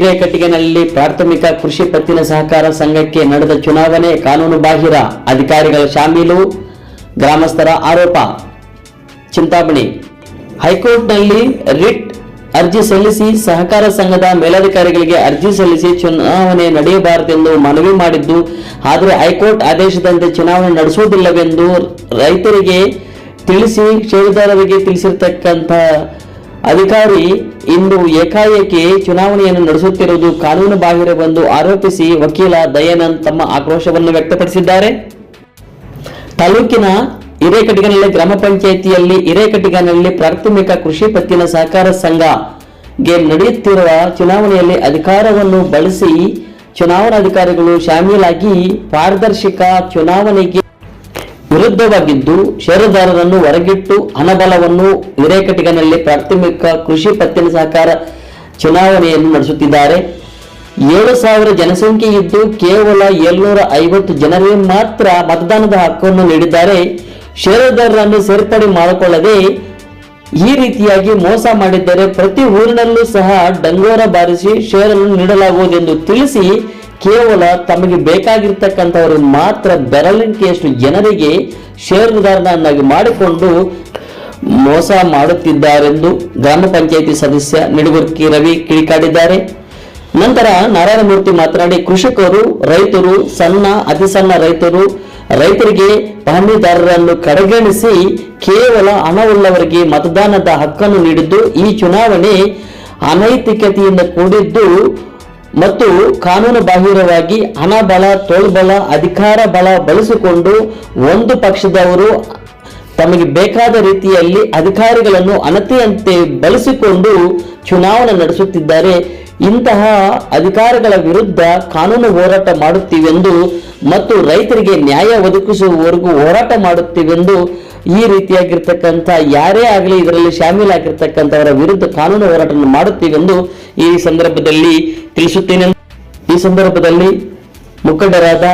ಹಿರೇಕಟ್ಟಿಗೆನಲ್ಲಿ ಪ್ರಾಥಮಿಕ ಕೃಷಿ ಪತ್ತಿನ ಸಹಕಾರ ಸಂಘಕ್ಕೆ ನಡೆದ ಚುನಾವಣೆ ಕಾನೂನು ಬಾಹಿರ. ಅಧಿಕಾರಿಗಳ ಶಾಮೀಲು, ಗ್ರಾಮಸ್ಥರ ಆರೋಪ. ಚಿಂತಾಮಣಿ. ಹೈಕೋರ್ಟ್ನಲ್ಲಿ ರಿಟ್ ಅರ್ಜಿ ಸಲ್ಲಿಸಿ ಸಹಕಾರ ಸಂಘದ ಮೇಲಧಿಕಾರಿಗಳಿಗೆ ಅರ್ಜಿ ಸಲ್ಲಿಸಿ ಚುನಾವಣೆ ನಡೆಯಬಾರದೆಂದು ಮನವಿ ಮಾಡಿದ್ದು, ಆದರೆ ಹೈಕೋರ್ಟ್ ಆದೇಶದಂತೆ ಚುನಾವಣೆ ನಡೆಸುವುದಿಲ್ಲವೆಂದು ರೈತರಿಗೆ ತಿಳಿಸಿ, ಷೇರುದಾರರಿಗೆ ತಿಳಿಸಿರ್ತಕ್ಕಂಥ ಅಧಿಕಾರಿ ಇಂದು ಏಕಾಏಕಿ ಚುನಾವಣೆಯನ್ನು ನಡೆಸುತ್ತಿರುವುದು ಕಾನೂನು ಬಾಹಿರವೆಂದು ಆರೋಪಿಸಿ ವಕೀಲ ದಯಾನಂದ್ ತಮ್ಮ ಆಕ್ರೋಶವನ್ನು ವ್ಯಕ್ತಪಡಿಸಿದ್ದಾರೆ. ತಾಲೂಕಿನ ಹಿರೇಕಟ್ಟಿಗನಹಳ್ಳಿ ಗ್ರಾಮ ಪಂಚಾಯಿತಿಯಲ್ಲಿ ಹಿರೇಕಟ್ಟಿಗನಹಳ್ಳಿ ಪ್ರಾಥಮಿಕ ಕೃಷಿ ಪತ್ತಿನ ಸಹಕಾರ ಸಂಘ ಗೆ ನಡೆಯುತ್ತಿರುವ ಚುನಾವಣೆಯಲ್ಲಿ ಅಧಿಕಾರವನ್ನು ಬಳಸಿ ಚುನಾವಣಾಧಿಕಾರಿಗಳು ಶಾಮೀಲಾಗಿ ಪಾರದರ್ಶಕ ಚುನಾವಣೆಗೆ ವಿರುದ್ಧವಾಗಿದ್ದು ಷೇರುದಾರರನ್ನು ಹೊರಗಿಟ್ಟು ಹಣಬಲವನ್ನು ಹಿರೇಕಟಿಗನಲ್ಲಿ ಪ್ರಾಥಮಿಕ ಕೃಷಿ ಪತ್ತಿನ ಸಹಕಾರ ಚುನಾವಣೆಯನ್ನು ನಡೆಸುತ್ತಿದ್ದಾರೆ. ಏಳು ಸಾವಿರ ಜನಸಂಖ್ಯೆ ಇದ್ದು ಕೇವಲ ಏಳ್ನೂರ ಐವತ್ತು ಜನರಿಗೆ ಮಾತ್ರ ಮತದಾನದ ಹಕ್ಕನ್ನು ನೀಡಿದ್ದಾರೆ. ಷೇರುದಾರರನ್ನು ಸೇರ್ಪಡೆ ಮಾಡಿಕೊಳ್ಳದೆ ಈ ರೀತಿಯಾಗಿ ಮೋಸ ಮಾಡಿದ್ದರೆ ಪ್ರತಿ ಊರಿನಲ್ಲೂ ಸಹ ಡಂಗೋರ ಬಾರಿಸಿ ಷೇರನ್ನು ನೀಡಲಾಗುವುದೆಂದು ತಿಳಿಸಿ ಕೇವಲ ತಮಗೆ ಬೇಕಾಗಿರ್ತಕ್ಕಂಥವರು ಮಾತ್ರ ಬೆರಳಿಕೆಯಷ್ಟು ಜನರಿಗೆ ಷೇರುದಾರನನ್ನಾಗಿ ಮಾಡಿಕೊಂಡು ಮೋಸ ಮಾಡುತ್ತಿದ್ದಾರೆಂದು ಗ್ರಾಮ ಪಂಚಾಯಿತಿ ಸದಸ್ಯ ನಿಡುಗುರ್ಕಿ ರವಿ ಕಿಡಿಕಾಡಿದ್ದಾರೆ. ನಂತರ ನಾರಾಯಣಮೂರ್ತಿ ಮಾತನಾಡಿ, ಕೃಷಿಕರು, ರೈತರು, ಸಣ್ಣ, ಅತಿ ಸಣ್ಣ ರೈತರು, ರೈತರಿಗೆ ಪಹಣಿದಾರರನ್ನು ಕಡೆಗಣಿಸಿ ಕೇವಲ ಹಣವುಳ್ಳವರಿಗೆ ಮತದಾನದ ಹಕ್ಕನ್ನು ನೀಡಿದ್ದು, ಈ ಚುನಾವಣೆ ಅನೈತಿಕತೆಯಿಂದ ಕೂಡಿದ್ದು ಮತ್ತು ಕಾನೂನು ಬಾಹಿರವಾಗಿ ಹಣ ಬಲ ತೋಳ್ಬಲ ಅಧಿಕಾರ ಬಲ ಬಳಸಿಕೊಂಡು ಒಂದು ಪಕ್ಷದವರು ತಮಗೆ ಬೇಕಾದ ರೀತಿಯಲ್ಲಿ ಅಧಿಕಾರಿಗಳನ್ನು ಅನತೆಯಂತೆ ಬಳಸಿಕೊಂಡು ಚುನಾವಣೆ ನಡೆಸುತ್ತಿದ್ದಾರೆ. ಇಂತಹ ಅಧಿಕಾರಿಗಳ ವಿರುದ್ಧ ಕಾನೂನು ಹೋರಾಟ ಮಾಡುತ್ತಿವೆಂದು ಮತ್ತು ರೈತರಿಗೆ ನ್ಯಾಯ ಒದಗಿಸುವವರೆಗೂ ಹೋರಾಟ ಮಾಡುತ್ತೀವೆಂದು ಈ ರೀತಿಯಾಗಿರ್ತಕ್ಕಂಥ ಯಾರೇ ಆಗಲಿ ಇದರಲ್ಲಿ ಶಾಮೀಲಾಗಿರ್ತಕ್ಕಂಥವರ ವಿರುದ್ಧ ಕಾನೂನು ಹೋರಾಟವನ್ನು ಮಾಡುತ್ತೀವೆಂದು ಈ ಸಂದರ್ಭದಲ್ಲಿ ತಿಳಿಸುತ್ತೇನೆ. ಈ ಸಂದರ್ಭದಲ್ಲಿ ಮುಖಂಡರಾದ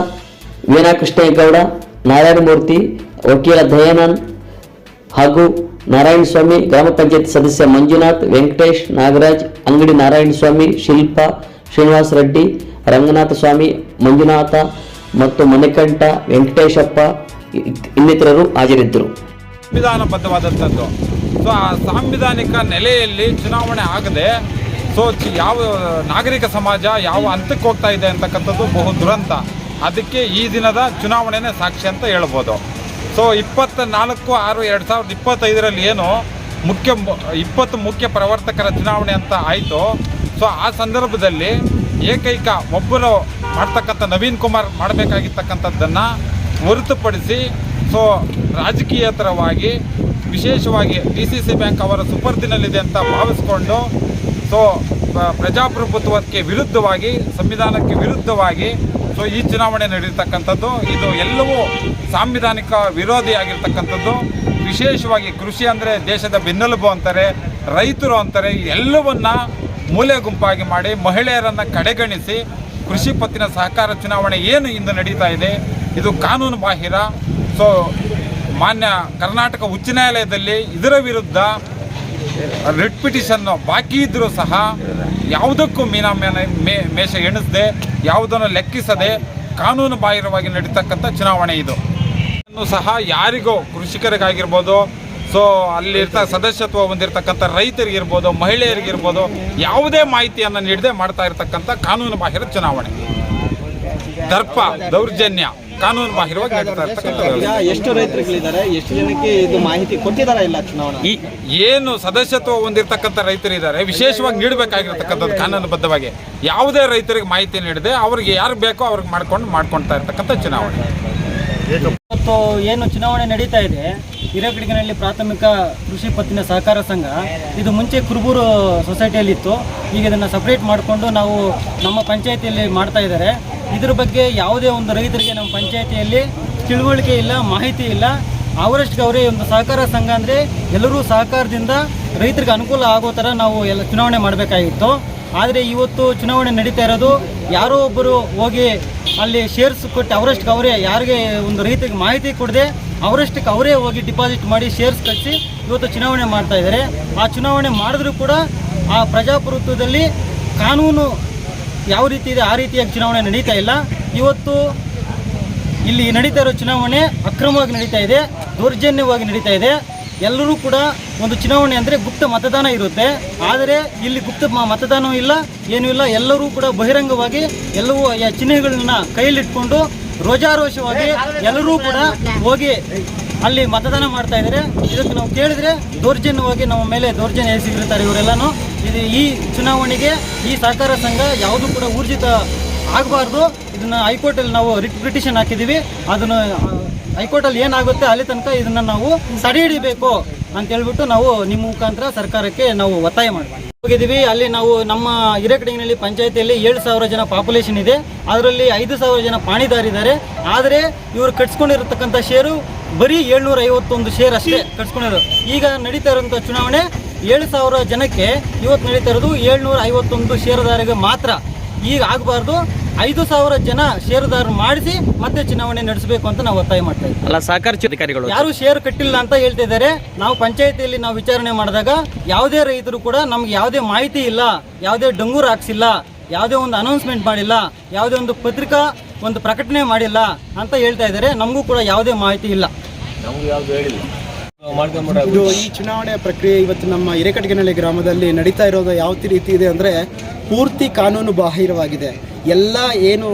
ವೀಣಾ ಕೃಷ್ಣೇಗೌಡ ನಾರಾಯಣಮೂರ್ತಿ, ವಕೀಲ ದಯಾನಂದ್ ಹಾಗೂ ನಾರಾಯಣಸ್ವಾಮಿ, ಗ್ರಾಮ ಪಂಚಾಯತ್ ಸದಸ್ಯ ಮಂಜುನಾಥ್, ವೆಂಕಟೇಶ್, ನಾಗರಾಜ್, ಅಂಗಡಿ ನಾರಾಯಣ ಸ್ವಾಮಿ ಶಿಲ್ಪ, ಶ್ರೀನಿವಾಸ ರೆಡ್ಡಿ, ರಂಗನಾಥ ಸ್ವಾಮಿ, ಮಂಜುನಾಥ ಮತ್ತು ಮಣಿಕಂಠ, ವೆಂಕಟೇಶಪ್ಪ ಇನ್ನಿತರರು ಹಾಜರಿದ್ದರು ಸಂವಿಧಾನಬದ್ಧವಾದಂಥದ್ದು. ಸೊ ಆ ಸಾಂವಿಧಾನಿಕ ನೆಲೆಯಲ್ಲಿ ಚುನಾವಣೆ ಆಗದೆ, ಸೊ ಯಾವ ನಾಗರಿಕ ಸಮಾಜ ಯಾವ ಹಂತಕ್ಕೆ ಹೋಗ್ತಾ ಇದೆ ಅಂತಕ್ಕಂಥದ್ದು ಬಹು ದುರಂತ. ಅದಕ್ಕೆ ಈ ದಿನದ ಚುನಾವಣೆನೇ ಸಾಕ್ಷಿ ಅಂತ ಹೇಳ್ಬೋದು. ಸೊ ಇಪ್ಪತ್ತ ನಾಲ್ಕು ಆರು ಎರಡು ಸಾವಿರದ ಇಪ್ಪತ್ತೈದರಲ್ಲಿ ಏನು ಮುಖ್ಯ ಇಪ್ಪತ್ತು ಮುಖ್ಯ ಪ್ರವರ್ತಕರ ಚುನಾವಣೆ ಅಂತ ಆಯಿತು. ಸೊ ಆ ಸಂದರ್ಭದಲ್ಲಿ ಏಕೈಕ ಒಬ್ಬರು ಮಾಡ್ತಕ್ಕಂಥ ನವೀನ್ ಕುಮಾರ್ ಮಾಡಬೇಕಾಗಿರ್ತಕ್ಕಂಥದ್ದನ್ನು ಹೊರತುಪಡಿಸಿ, ಸೊ ರಾಜಕೀಯೇತರವಾಗಿ ವಿಶೇಷವಾಗಿ ಡಿ ಸಿ ಸಿ ಬ್ಯಾಂಕ್ ಅವರ ಸುಪರ್ದಿನಲ್ಲಿದೆ ಅಂತ ಭಾವಿಸ್ಕೊಂಡು, ಸೊ ಪ್ರಜಾಪ್ರಭುತ್ವಕ್ಕೆ ವಿರುದ್ಧವಾಗಿ, ಸಂವಿಧಾನಕ್ಕೆ ವಿರುದ್ಧವಾಗಿ, ಸೊ ಈ ಚುನಾವಣೆ ನಡೆಯತಕ್ಕಂಥದ್ದು ಇದು ಎಲ್ಲವೂ ಸಾಂವಿಧಾನಿಕ ವಿರೋಧಿಯಾಗಿರ್ತಕ್ಕಂಥದ್ದು. ವಿಶೇಷವಾಗಿ ಕೃಷಿ ಅಂದರೆ ದೇಶದ ಬೆನ್ನೆಲುಬು ಅಂತಾರೆ, ರೈತರು ಅಂತಾರೆ, ಎಲ್ಲವನ್ನ ಮೂಲೆ ಗುಂಪಾಗಿ ಮಾಡಿ ಮಹಿಳೆಯರನ್ನು ಕಡೆಗಣಿಸಿ ಕೃಷಿ ಪತ್ತಿನ ಸಹಕಾರ ಚುನಾವಣೆ ಏನು ಇಂದು ನಡೀತಾ ಇದೆ? ಇದು ಕಾನೂನು ಬಾಹಿರ. ಸೊ ಮಾನ್ಯ ಕರ್ನಾಟಕ ಉಚ್ಚ ನ್ಯಾಯಾಲಯದಲ್ಲಿ ಇದರ ವಿರುದ್ಧ ರಿಟ್ ಪಿಟಿಷನ್ನು ಬಾಕಿ ಇದ್ದರೂ ಸಹ ಯಾವುದಕ್ಕೂ ಮೀನಾ ಮೇ, ಮೇಷ ಎಣಿಸದೆ, ಯಾವುದನ್ನು ಲೆಕ್ಕಿಸದೆ ಕಾನೂನು ಬಾಹಿರವಾಗಿ ನಡೀತಕ್ಕಂಥ ಚುನಾವಣೆ ಇದು. ಸಹ ಯಾರಿಗೋ ಕೃಷಿಕರಿಗಾಗಿರ್ಬೋದು ಸೊ ಅಲ್ಲಿ ಇರ್ತ ಸದಸ್ಯತ್ವ ಹೊಂದಿರತಕ್ಕಂಥ ರೈತರಿಗಿರ್ಬೋದು ಮಹಿಳೆಯರಿಗಿರ್ಬೋದು ಯಾವುದೇ ಮಾಹಿತಿಯನ್ನು ನೀಡದೆ ಮಾಡ್ತಾ ಇರತಕ್ಕಂಥ ಕಾನೂನು ಬಾಹಿರ ಚುನಾವಣೆ. ದರ್ಪ ದೌರ್ಜನ್ಯ ಕಾನೂನು ಬಾಹಿರವಾಗಿ ನಡೀತಾ ಇರ್ತಕ್ಕಂಥ. ಎಷ್ಟು ರೈತರುಗಳಿದ್ದಾರೆ? ಎಷ್ಟು ಜನಕ್ಕೆ ಇದು ಮಾಹಿತಿ ಕೊಟ್ಟಿದ್ದಾರೆ ಇಲ್ಲ ಚುನಾವಣೆ? ಈ ಏನು ಸದಸ್ಯತ್ವ ಹೊಂದಿರತಕ್ಕಂಥ ರೈತರಿದ್ದಾರೆ ವಿಶೇಷವಾಗಿ ನೀಡಬೇಕಾಗಿರ್ತಕ್ಕಂಥದ್ದು ಕಾನೂನುಬದ್ಧವಾಗಿ ಯಾವುದೇ ರೈತರಿಗೆ ಮಾಹಿತಿ ನೀಡದೆ ಅವ್ರಿಗೆ ಯಾರು ಬೇಕೋ ಅವ್ರಿಗೆ ಮಾಡ್ಕೊಂಡು ಮಾಡ್ಕೊಳ್ತಾ ಇರ್ತಕ್ಕಂಥ ಚುನಾವಣೆ. ಇವತ್ತು ಏನು ಚುನಾವಣೆ ನಡೀತಾ ಇದೆ ಹಿರೇಕಡಿಗಿನಲ್ಲಿ ಪ್ರಾಥಮಿಕ ಕೃಷಿ ಪತ್ತಿನ ಸಹಕಾರ ಸಂಘ, ಇದು ಮುಂಚೆ ಕುರುಬೂರು ಸೊಸೈಟಿಯಲ್ಲಿತ್ತು. ಈಗ ಇದನ್ನು ಸಪ್ರೇಟ್ ಮಾಡಿಕೊಂಡು ನಾವು ನಮ್ಮ ಪಂಚಾಯತಿಯಲ್ಲಿ ಮಾಡ್ತಾ ಇದ್ದಾರೆ. ಇದ್ರ ಬಗ್ಗೆ ಯಾವುದೇ ಒಂದು ರೈತರಿಗೆ ನಮ್ಮ ಪಂಚಾಯತಿಯಲ್ಲಿ ತಿಳುವಳಿಕೆ ಇಲ್ಲ, ಮಾಹಿತಿ ಇಲ್ಲ. ಅವರಷ್ಟು ಅವರೇ ಒಂದು ಸಹಕಾರ ಸಂಘ ಅಂದರೆ ಎಲ್ಲರೂ ಸಹಕಾರದಿಂದ ರೈತರಿಗೆ ಅನುಕೂಲ ಆಗೋ ಥರ ನಾವು ಎಲ್ಲ ಚುನಾವಣೆ ಮಾಡಬೇಕಾಗಿತ್ತು. ಆದರೆ ಇವತ್ತು ಚುನಾವಣೆ ನಡೀತಾ ಇರೋದು, ಯಾರೋ ಒಬ್ಬರು ಹೋಗಿ ಅಲ್ಲಿ ಶೇರ್ಸ್ ಕೊಟ್ಟು ಅವರಷ್ಟಕ್ಕೆ ಅವರೇ, ಯಾರಿಗೆ ಒಂದು ರೈತರಿಗೆ ಮಾಹಿತಿ ಕೊಡದೆ ಅವರಷ್ಟಕ್ಕೆ ಅವರೇ ಹೋಗಿ ಡಿಪಾಸಿಟ್ ಮಾಡಿ ಶೇರ್ಸ್ ಕಟ್ಟಿಸಿ ಇವತ್ತು ಚುನಾವಣೆ ಮಾಡ್ತಾ ಇದ್ದಾರೆ. ಆ ಚುನಾವಣೆ ಮಾಡಿದ್ರೂ ಕೂಡ ಆ ಪ್ರಜಾಪ್ರಭುತ್ವದಲ್ಲಿ ಕಾನೂನು ಯಾವ ರೀತಿ ಇದೆ, ಆ ರೀತಿಯಾಗಿ ಚುನಾವಣೆ ನಡೀತಾ ಇಲ್ಲ. ಇವತ್ತು ಇಲ್ಲಿ ನಡೀತಾ ಇರೋ ಚುನಾವಣೆ ಅಕ್ರಮವಾಗಿ ನಡೀತಾ ಇದೆ, ದೌರ್ಜನ್ಯವಾಗಿ ನಡೀತಾ ಇದೆ. ಎಲ್ಲರೂ ಕೂಡ ಒಂದು ಚುನಾವಣೆ ಅಂದರೆ ಗುಪ್ತ ಮತದಾನ ಇರುತ್ತೆ. ಆದರೆ ಇಲ್ಲಿ ಗುಪ್ತ ಮತದಾನವೂ ಇಲ್ಲ, ಏನೂ ಇಲ್ಲ. ಎಲ್ಲರೂ ಕೂಡ ಬಹಿರಂಗವಾಗಿ ಎಲ್ಲವೂ ಚಿಹ್ನೆಗಳನ್ನ ಕೈಯಲ್ಲಿಟ್ಕೊಂಡು ರೋಜಾರೋಷವಾಗಿ ಎಲ್ಲರೂ ಕೂಡ ಹೋಗಿ ಅಲ್ಲಿ ಮತದಾನ ಮಾಡ್ತಾ ಇದ್ದಾರೆ. ಇದಕ್ಕೆ ನಾವು ಕೇಳಿದ್ರೆ ದೌರ್ಜನ್ಯವಾಗಿ ನಮ್ಮ ಮೇಲೆ ದೌರ್ಜನ್ಯ ಎಸಗಿರ್ತಾರೆ ಇವರೆಲ್ಲನೂ. ಇದು ಈ ಚುನಾವಣೆಗೆ ಈ ಸಹಕಾರ ಸಂಘ ಯಾವುದು ಕೂಡ ಊರ್ಜಿತ ಆಗಬಾರ್ದು. ಇದನ್ನು ಹೈಕೋರ್ಟಲ್ಲಿ ನಾವು ರಿಟ್ ಪಿಟಿಷನ್ ಹಾಕಿದ್ದೀವಿ. ಅದನ್ನು ಹೈಕೋರ್ಟಲ್ಲಿ ಏನಾಗುತ್ತೆ ಅಲ್ಲಿ ತನಕ ಇದನ್ನ ನಾವು ಸಡೆ ಹಿಡಿಬೇಕು ಅಂತ ಹೇಳ್ಬಿಟ್ಟು ನಾವು ನಿಮ್ಮ ಮುಖಾಂತರ ಸರ್ಕಾರಕ್ಕೆ ನಾವು ಒತ್ತಾಯ ಮಾಡ್ತೀವಿ. ಹೋಗಿದ್ದೀವಿ, ಅಲ್ಲಿ ನಾವು ನಮ್ಮ ಹಿರೇಕಡಿನಲ್ಲಿ ಪಂಚಾಯತಿಯಲ್ಲಿ ಏಳು ಸಾವಿರ ಜನ ಪಾಪ್ಯುಲೇಷನ್ ಇದೆ. ಅದರಲ್ಲಿ ಐದು ಸಾವಿರ ಜನ ಪಾಣಿದಾರಿದ್ದಾರೆ ಆದರೆ ಇವರು ಕಟ್ಸ್ಕೊಂಡಿರತಕ್ಕಂಥ ಶೇರು ಬರೀ ಏಳ್ನೂರ ಐವತ್ತೊಂದು ಶೇರ್ ಅಷ್ಟೇ ಕಟ್ಸ್ಕೊಂಡಿರೋದು. ಈಗ ನಡೀತಾ ಇರುವಂಥ ಚುನಾವಣೆ ಏಳು ಸಾವಿರ ಜನಕ್ಕೆ ಇವತ್ತು ನಡೀತಾ ಇರೋದು ಏಳ್ನೂರ ಐವತ್ತೊಂದು ಷೇರುದಾರರಿಗೆ ಮಾತ್ರ. ಈಗ ಆಗಬಾರ್ದು. ಐದು ಸಾವಿರ ಜನ ಷೇರುದಾರರು ಮಾಡಿಸಿ ಮತ್ತೆ ಚುನಾವಣೆ ನಡೆಸಬೇಕು ಅಂತ ನಾವು ಒತ್ತಾಯ ಮಾಡ್ತಾ ಇದ್ದೀವಿ. ಅಲ್ಲ ಸಹಕಾರ ಅಧಿಕಾರಿಗಳು. ಯಾರು ಷೇರು ಕಟ್ಟಿಲ್ಲ ಅಂತ ಹೇಳ್ತಾ ಇದ್ದಾರೆ. ನಾವು ಪಂಚಾಯತಿಯಲ್ಲಿ ನಾವು ವಿಚಾರಣೆ ಮಾಡಿದಾಗ ಯಾವುದೇ ರೈತರು ಕೂಡ ನಮ್ಗೆ ಯಾವುದೇ ಮಾಹಿತಿ ಇಲ್ಲ ಯಾವುದೇ ಡಂಗೂರು ಹಾಕ್ಸಿಲ್ಲ ಯಾವುದೇ ಒಂದು ಅನೌನ್ಸ್ಮೆಂಟ್ ಮಾಡಿಲ್ಲ ಯಾವುದೇ ಒಂದು ಪತ್ರಿಕಾ ಒಂದು ಪ್ರಕಟಣೆ ಮಾಡಿಲ್ಲ ಅಂತ ಹೇಳ್ತಾ ಇದ್ದಾರೆ. ನಮಗೂ ಕೂಡ ಯಾವುದೇ ಮಾಹಿತಿ ಇಲ್ಲ. ಇದು ಈ ಚುನಾವಣೆ ಪ್ರಕ್ರಿಯೆ ಇವತ್ತು ನಮ್ಮ ಹಿರೇಕಟಗಿನಹಳ್ಳಿ ಗ್ರಾಮದಲ್ಲಿ ನಡೀತಾ ಇರೋದು ಯಾವ ರೀತಿ ಇದೆ ಅಂದರೆ ಪೂರ್ತಿ ಕಾನೂನು ಬಾಹಿರವಾಗಿದೆ. ಎಲ್ಲ ಏನು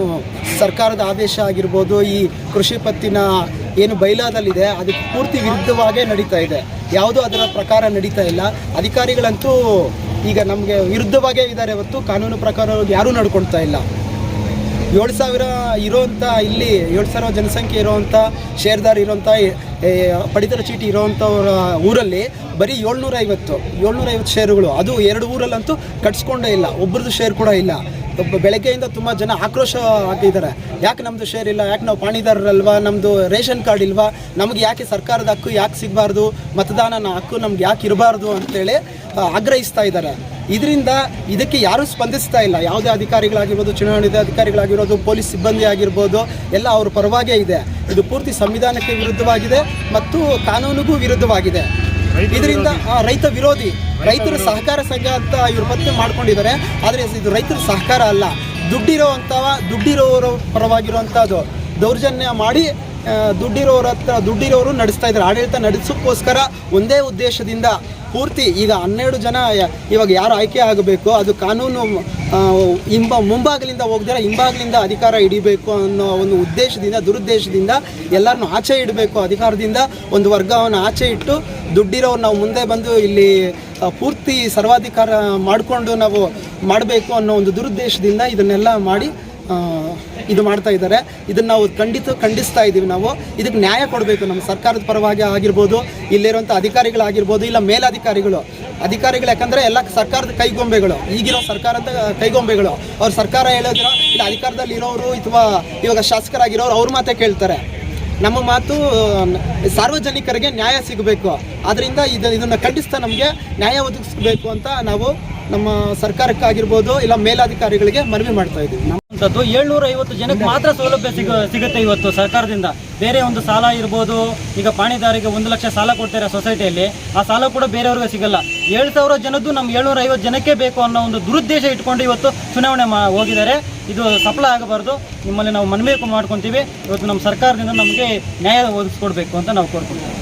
ಸರ್ಕಾರದ ಆದೇಶ ಆಗಿರ್ಬೋದು, ಈ ಕೃಷಿ ಪತ್ತಿನ ಏನು ಬೈಲಾದಲ್ಲಿದೆ, ಅದಕ್ಕೆ ಪೂರ್ತಿ ವಿರುದ್ಧವಾಗೇ ನಡೀತಾ ಇದೆ. ಯಾವುದೂ ಅದರ ಪ್ರಕಾರ ನಡೀತಾ ಇಲ್ಲ. ಅಧಿಕಾರಿಗಳಂತೂ ಈಗ ನಮಗೆ ವಿರುದ್ಧವಾಗೇ ಇದ್ದಾರೆ ಇವತ್ತು ಕಾನೂನು ಪ್ರಕಾರ ಯಾರೂ ನಡ್ಕೊಳ್ತಾ ಇಲ್ಲ. ಏಳು ಸಾವಿರ ಇರೋವಂಥ ಇಲ್ಲಿ, ಏಳು ಸಾವಿರ ಜನಸಂಖ್ಯೆ ಇರೋವಂಥ ಶೇರ್ದಾರ್ ಇರೋವಂಥ ಪಡಿತರ ಚೀಟಿ ಇರೋವಂಥವ್ರ ಊರಲ್ಲಿ ಬರೀ ಏಳ್ನೂರ ಐವತ್ತು ಏಳ್ನೂರ ಐವತ್ತು ಶೇರುಗಳು ಅದು ಎರಡು ಊರಲ್ಲಂತೂ ಕಟ್ಸ್ಕೊಂಡೇ ಇಲ್ಲ. ಒಬ್ರದ್ದು ಶೇರ್ ಕೂಡ ಇಲ್ಲ. ಒಬ್ಬ ಬೆಳಗ್ಗೆಯಿಂದ ತುಂಬ ಜನ ಆಕ್ರೋಶ ಆಗಿದ್ದಾರೆ ಯಾಕೆ ನಮ್ಮದು ಶೇರ್ ಇಲ್ಲ? ಯಾಕೆ ನಾವು ಪಾಣಿದಾರರಲ್ವಾ? ನಮ್ಮದು ರೇಷನ್ ಕಾರ್ಡ್ ಇಲ್ವಾ? ನಮಗೆ ಯಾಕೆ ಸರ್ಕಾರದ ಹಕ್ಕು ಯಾಕೆ ಸಿಗಬಾರ್ದು? ಮತದಾನನ ಹಕ್ಕು ನಮ್ಗೆ ಯಾಕೆ ಇರಬಾರ್ದು ಅಂತೇಳಿ ಆಗ್ರಹಿಸ್ತಾ ಇದ್ದಾರೆ. ಇದರಿಂದ ಇದಕ್ಕೆ ಯಾರೂ ಸ್ಪಂದಿಸ್ತಾ ಇಲ್ಲ. ಯಾವುದೇ ಅಧಿಕಾರಿಗಳಾಗಿರ್ಬೋದು ಚುನಾವಣೆ ಅಧಿಕಾರಿಗಳಾಗಿರ್ಬೋದು ಪೊಲೀಸ್ ಸಿಬ್ಬಂದಿ ಆಗಿರ್ಬೋದು, ಎಲ್ಲ ಅವ್ರ ಪರವಾಗೇ ಇದೆ. ಇದು ಪೂರ್ತಿ ಸಂವಿಧಾನಕ್ಕೆ ವಿರುದ್ಧವಾಗಿದೆ. ಮತ್ತು ಕಾನೂನಿಗೂ ವಿರುದ್ಧವಾಗಿದೆ. ಇದರಿಂದ ಆ, ರೈತ ವಿರೋಧಿ ರೈತರ ಸಹಕಾರ ಸಂಘ ಅಂತ ಇವರು ಪತ್ತೆ ಮಾಡ್ಕೊಂಡಿದ್ದಾರೆ. ಆದರೆ ಇದು ರೈತರ ಸಹಕಾರ ಅಲ್ಲ. ದುಡ್ಡಿರೋ ಅಂಥವ ದುಡ್ಡಿರೋರ ಪರವಾಗಿರುವಂಥದ್ದು ದೌರ್ಜನ್ಯ ಮಾಡಿ ದುಡ್ಡಿರೋರ ಹತ್ರ ದುಡ್ಡಿರೋರು ನಡೆಸ್ತಾ ಇದ್ದಾರೆ. ಆಡಳಿತ ನಡೆಸೋಕ್ಕೋಸ್ಕರ ಒಂದೇ ಉದ್ದೇಶದಿಂದ ಪೂರ್ತಿ ಈಗ ಹನ್ನೆರಡು ಜನ ಇವಾಗ ಯಾರು ಆಯ್ಕೆ ಆಗಬೇಕು, ಅದು ಕಾನೂನು ಹಿಂಬ ಮುಂಭಾಗಲಿಂದ ಹೋಗ್ದಿರ ಹಿಂಭಾಗಲಿಂದ ಅಧಿಕಾರ ಹಿಡಿಬೇಕು ಅನ್ನೋ ಒಂದು ಉದ್ದೇಶದಿಂದ, ದುರುದ್ದೇಶದಿಂದ ಎಲ್ಲರನ್ನು ಆಚೆ ಇಡಬೇಕು ಅಧಿಕಾರದಿಂದ ಒಂದು ವರ್ಗವನ್ನು ಆಚೆ ಇಟ್ಟು ದುಡ್ಡಿರೋರು ನಾವು ಮುಂದೆ ಬಂದು ಇಲ್ಲಿ ಪೂರ್ತಿ ಸರ್ವಾಧಿಕಾರ ಮಾಡಿಕೊಂಡು ನಾವು ಮಾಡಬೇಕು ಅನ್ನೋ ಒಂದು ದುರುದ್ದೇಶದಿಂದ ಇದನ್ನೆಲ್ಲ ಮಾಡಿ ಇದು ಮಾಡ್ತಾ ಇದ್ದಾರೆ. ಇದನ್ನು ನಾವು ಖಂಡಿತ ಖಂಡಿಸ್ತಾ ಇದ್ದೀವಿ ನಾವು. ಇದಕ್ಕೆ ನ್ಯಾಯ ಕೊಡಬೇಕು ನಮ್ಮ ಸರ್ಕಾರದ ಪರವಾಗಿ ಆಗಿರ್ಬೋದು ಇಲ್ಲಿರುವಂಥ ಅಧಿಕಾರಿಗಳಾಗಿರ್ಬೋದು, ಇಲ್ಲ ಮೇಲಧಿಕಾರಿಗಳು. ಅಧಿಕಾರಿಗಳು ಯಾಕಂದರೆ ಎಲ್ಲ ಸರ್ಕಾರದ ಕೈಗೊಂಬೆಗಳು, ಈಗಿರೋ ಸರ್ಕಾರದ ಕೈಗೊಂಬೆಗಳು. ಅವ್ರು ಸರ್ಕಾರ ಹೇಳೋದ್ರು, ಇಲ್ಲ ಅಧಿಕಾರದಲ್ಲಿ ಇರೋರು ಅಥವಾ ಇವಾಗ ಶಾಸಕರಾಗಿರೋರು ಅವ್ರ ಮಾತೇ ಕೇಳ್ತಾರೆ. ನಮ್ಮ ಮಾತು, ಸಾರ್ವಜನಿಕರಿಗೆ ನ್ಯಾಯ ಸಿಗಬೇಕು. ಆದ್ದರಿಂದ ಇದು, ಇದನ್ನು ಖಂಡಿಸ್ತಾ ನಮಗೆ ನ್ಯಾಯ ಒದಗಿಸ್ಬೇಕು ಅಂತ ನಾವು ನಮ್ಮ ಸರ್ಕಾರಕ್ಕಾಗಿರ್ಬೋದು, ಇಲ್ಲ ಮೇಲಾಧಿಕಾರಿಗಳಿಗೆ ಮನವಿ ಮಾಡ್ತಾ ಇದ್ದೀವಿ. ಅಂಥದ್ದು ಏಳ್ನೂರ ಐವತ್ತು ಜನಕ್ಕೆ ಮಾತ್ರ ಸೌಲಭ್ಯ ಸಿಗ, ಸಿಗುತ್ತೆ ಇವತ್ತು ಸರ್ಕಾರದಿಂದ. ಬೇರೆ ಒಂದು ಸಾಲ ಇರ್ಬೋದು, ಈಗ ಪಾಣಿದಾರಿಗೆ ಒಂದು ಲಕ್ಷ ಸಾಲ ಕೊಡ್ತಾರೆ ಸೊಸೈಟಿಯಲ್ಲಿ. ಆ ಸಾಲ ಕೂಡ ಬೇರೆಯವ್ರಿಗೆ ಸಿಗಲ್ಲ. ಏಳು ಸಾವಿರ ಜನದ್ದು ನಮ್ಮ ಏಳ್ನೂರ ಐವತ್ತು ಜನಕ್ಕೆ ಬೇಕು ಅನ್ನೋ ಒಂದು ದುರುದ್ದೇಶ ಇಟ್ಕೊಂಡು ಇವತ್ತು ಚುನಾವಣೆ ಮಾ, ಹೋಗಿದ್ದಾರೆ. ಇದು ಸಫಲ ಆಗಬಾರ್ದು. ನಿಮ್ಮಲ್ಲಿ ನಾವು ಮನವಿ ಮಾಡ್ಕೊತೀವಿ. ಇವತ್ತು ನಮ್ಮ ಸರ್ಕಾರದಿಂದ ನಮಗೆ ನ್ಯಾಯ ಒದಗಿಸ್ಕೊಡ್ಬೇಕು ಅಂತ ನಾವು ಕೋರ್ಕೊಳ್ತೀವಿ